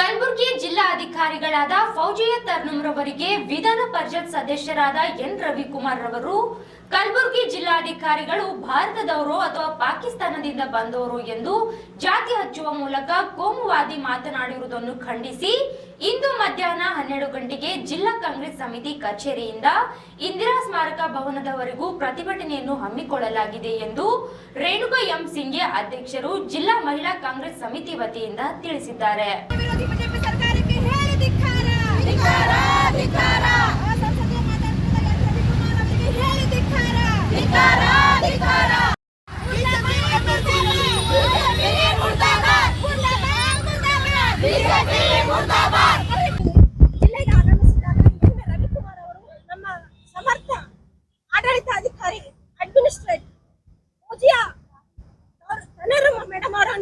ಕಲಬುರಗಿ ಜಿಲ್ಲಾಧಿಕಾರಿಗಳಾದ ಫೌಜಿಯಾ ತರ್ನುಮ್ರವರಿಗೆ ವಿಧಾನ ಪರಿಷತ್ ಸದಸ್ಯರಾದ ಎನ್ ರವಿಕುಮಾರ್ ರವರು, ಕಲಬುರಗಿ ಜಿಲ್ಲಾಧಿಕಾರಿಗಳು ಭಾರತದವರು ಅಥವಾ ಪಾಕಿಸ್ತಾನದಿಂದ ಬಂದವರು ಎಂದು ಜಾತಿ ಹಚ್ಚುವ ಮೂಲಕ ಕೋಮುವಾದಿ ಮಾತನಾಡಿರುವುದನ್ನು ಖಂಡಿಸಿ ಇಂದು ಮಧ್ಯಾಹ್ನ ಹನ್ನೆರಡು ಗಂಟೆಗೆ ಜಿಲ್ಲಾ ಕಾಂಗ್ರೆಸ್ ಸಮಿತಿ ಕಚೇರಿಯಿಂದ ಇಂದಿರಾ ಸ್ಮಾರಕ ಭವನದವರೆಗೂ ಪ್ರತಿಭಟನೆಯನ್ನು ಹಮ್ಮಿಕೊಳ್ಳಲಾಗಿದೆ ಎಂದು ರೇಣುಕಾ ಎಂ ಸಿಂಗೆ ಅಧ್ಯಕ್ಷರು ಜಿಲ್ಲಾ ಮಹಿಳಾ ಕಾಂಗ್ರೆಸ್ ಸಮಿತಿ ವತಿಯಿಂದ ತಿಳಿಸಿದ್ದಾರೆ.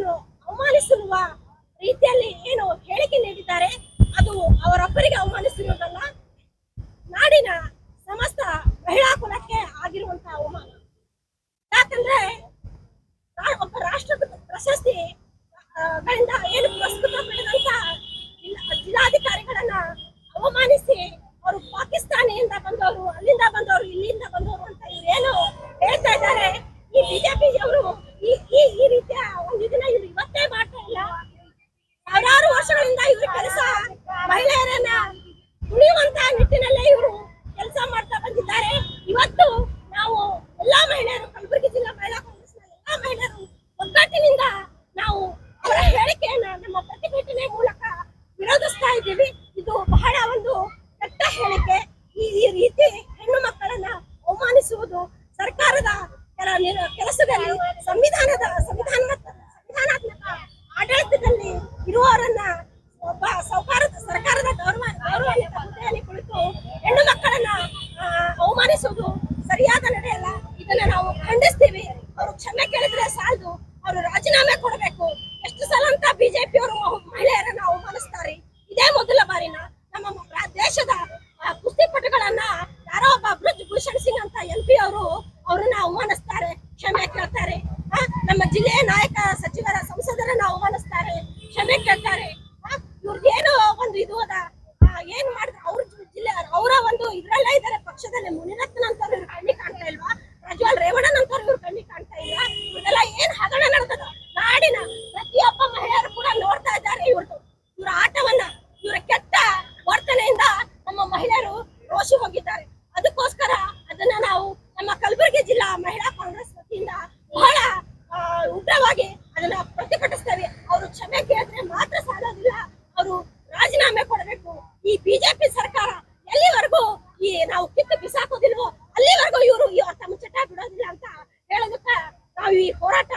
ಅವರನ್ನು ಅವಮಾನಿಸಿರುವ ರೀತಿಯಲ್ಲಿ ಏನು ಹೇಳಿಕೆ ನೀಡಿದ್ದಾರೆ, ಅದು ಅವರೊಬ್ಬರಿಗೆ ಅವಮಾನಿಸಿರುವುದಲ್ಲ. ನಾಡಿನ ಸಮಸ್ತ ಮಹಿಳಾ ಕುಲಕ್ಕೆ ಆಗಿರುವಂತಹ ಅವಮಾನ. ಯಾಕಂದ್ರೆ ಒಬ್ಬ ರಾಷ್ಟ್ರಪತಿ ಪ್ರಶಸ್ತಿ ಗಳಿಂದ ಏನು ಪ್ರಸ್ತುತ ಪಡೆದಂತ ಜಿಲ್ಲಾ- ಜಿಲ್ಲಾಧಿಕಾರಿಗಳನ್ನ ಅವಮಾನಿಸಿ ಅವರು ಪಾಕಿಸ್ತಾನಿಯಿಂದ ಬಂದವರು ಅಲ್ಲಿಂದ ಬಂದವರು ಇಲ್ಲಿಂದ ಬಂದವರು ಅಂತ ಇವ್ರು ಏನು ಹೇಳ್ತಾ ಇದ್ದಾರೆ ಈ ಬಿಜೆಪಿ ಅವರು ಈ ಈ ಈ ರೀತಿಯ ಒಂದು ಇದನ್ನ ಇವ್ರು ಇವತ್ತೇ ಮಾಡ್ತಾ ಇಲ್ಲ ಸಾವಿರಾರು ವರ್ಷಗಳಿಂದ ಇವ್ರ ಕೆಲಸ ಮಹಿಳೆಯರನ್ನ ತುಳಿಯುವಂತ ನಿಟ್ಟಿನಲ್ಲೇ ಇವರು ಕೆಲಸ ಮಾಡ್ತಾ ಬಂದಿದ್ದಾರೆ ಇವತ್ತು ನಾವು ಎಲ್ಲಾ ಮಹಿಳೆಯರು ಕಲಬುರಗಿ ಜಿಲ್ಲಾ ಮಹಿಳಾ ಕಾಂಗ್ರೆಸ್ನ ಎಲ್ಲಾ ಮಹಿಳೆಯರು ಒಗ್ಗಟ್ಟಿನಿಂದ ನಾವು ಅವರ ಹೇಳಿಕೆಯನ್ನ ನಮ್ಮ ಪ್ರತಿಭಟನೆ ಮೂಲಕ ವಿರೋಧಿಸ್ತಾ ಇದ್ದೀವಿ. ಇದು ಬಹಳ ಒಂದು ಕೆಟ್ಟ ಹೇಳಿಕೆ. ಈ ರೀತಿ ಹೆಣ್ಣು ಮಕ್ಕಳನ್ನ ಅವಮಾನಿಸುವುದು ಸರ್ಕಾರದ ಕೆಲಸದಲ್ಲಿ, ಸಂವಿಧಾನದ ಸಂವಿಧಾನ ಸಂವಿಧಾನಾತ್ಮಕ ಆಡಳಿತದಲ್ಲಿ ಇರುವವರನ್ನ ಒಬ್ಬ ಸೌಕಾರದ ಸರ್ಕಾರದ ಗೌರವ ಗೌರವಾನ್ವಿತ ಹುದ್ದೆಯಲ್ಲಿ ಕುಳಿತು ಹೆಣ್ಣು ಮಕ್ಕಳನ್ನ ಅವಮಾನಿಸುವುದು ಸರಿಯಾದ ನಡೆಯಲ್ಲ. ಇದನ್ನ ನಾವು ಖಂಡಿಸ್ತೀವಿ. ಅವರು ಕ್ಷಮೆ ಕೇಳಿದ್ರೆ ಸಾಲದು. ಅವರು ರಾಜೀನಾಮೆ ಕೊಡಬೇಕು. ಎಷ್ಟು ಸಲ ಅಂತ ಬಿಜೆಪಿ ಅವರು ಮಹಿಳೆಯರನ್ನ ಎಂ ಪಿ ಅವರು ಅವರನ್ನ ಅವಮಾನಿಸ್ತಾರೆ, ಕ್ಷಮೆ ಕೇಳ್ತಾರೆ. ನಮ್ಮ ಜಿಲ್ಲೆಯ ನಾಯಕ ಸಚಿವರ ಸಂಸದರನ್ನ ಅವಮಾನಿಸ್ತಾರೆ, ಕ್ಷಮೆ ಕೇಳ್ತಾರೆ. ಇವ್ರದ್ದೇನು ಒಂದು ಇದು ಅದ. ಏನ್ ಮಾಡಿದ್ರೆ ಅವ್ರ ಜಿಲ್ಲೆ ಅವರ ಒಂದು ಇದ್ರಲ್ಲೇ ಇದಾರೆ ಪಕ್ಷದಲ್ಲಿ. ಮುನಿರತ್ನ ಅಂತವ್ರು ಇವ್ರ ಕಣ್ಣಿ ಕಾಣ್ತಾ ಇಲ್ವಾ? ಪ್ರಜ್ವಲ್ ರೇವಣ್ಣನ್ ಅಂತವ್ರು ಇವ್ರ ಕಣ್ಣಿ ಕಾಣ್ತಾ ಇಲ್ಲ ಇವ್ರದೆಲ್ಲ ಏನ್ ಹಗರಣ ನಡೆದದ? ನಾಡಿನ ಪ್ರತಿಯೊಬ್ಬ ಮಹಿಳೆಯರು ಕೂಡ ನೋಡ್ತಾ ಇದ್ದಾರೆ ಇವ್ರದ್ದು ಇವ್ರ ಆಟವನ್ನ, ಇವರ ಕೆಟ್ಟ ವರ್ತನೆಯಿಂದ ನಮ್ಮ ಮಹಿಳೆಯರು ರೋಷಿ ಹೋಗಿದ್ದಾರೆ ಅದಕ್ಕೋಸ್ಕರ ಅದನ್ನ ನಾವು ನಮ್ಮ ಕಲಬುರಗಿ ಜಿಲ್ಲಾ ಮಹಿಳಾ ಕಾಂಗ್ರೆಸ್ ವತಿಯಿಂದ ಬಹಳ ಆ, ಉಗ್ರವಾಗಿ ಅದನ್ನ ಪ್ರತಿಭಟಿಸ್ತೇವೆ ಅವರು ಕ್ಷಮೆ ಕೇಳಿದ್ರೆ ಮಾತ್ರ ಸಾಲೋದಿಲ್ಲ. ಅವರು ರಾಜೀನಾಮೆ ಕೊಡಬೇಕು. ಈ ಬಿಜೆಪಿ ಸರ್ಕಾರ ಎಲ್ಲಿವರೆಗೂ ಈ ನಾವು ಕಿತ್ತು ಬಿಸಾಕೋದಿಲ್ವೋ ಅಲ್ಲಿವರೆಗೂ ಇವರು ತಮ್ಮ ಚಟ ಬಿಡೋದಿಲ್ಲ ಅಂತ ಹೇಳೋದಕ್ಕ ನಾವು ಈ ಹೋರಾಟ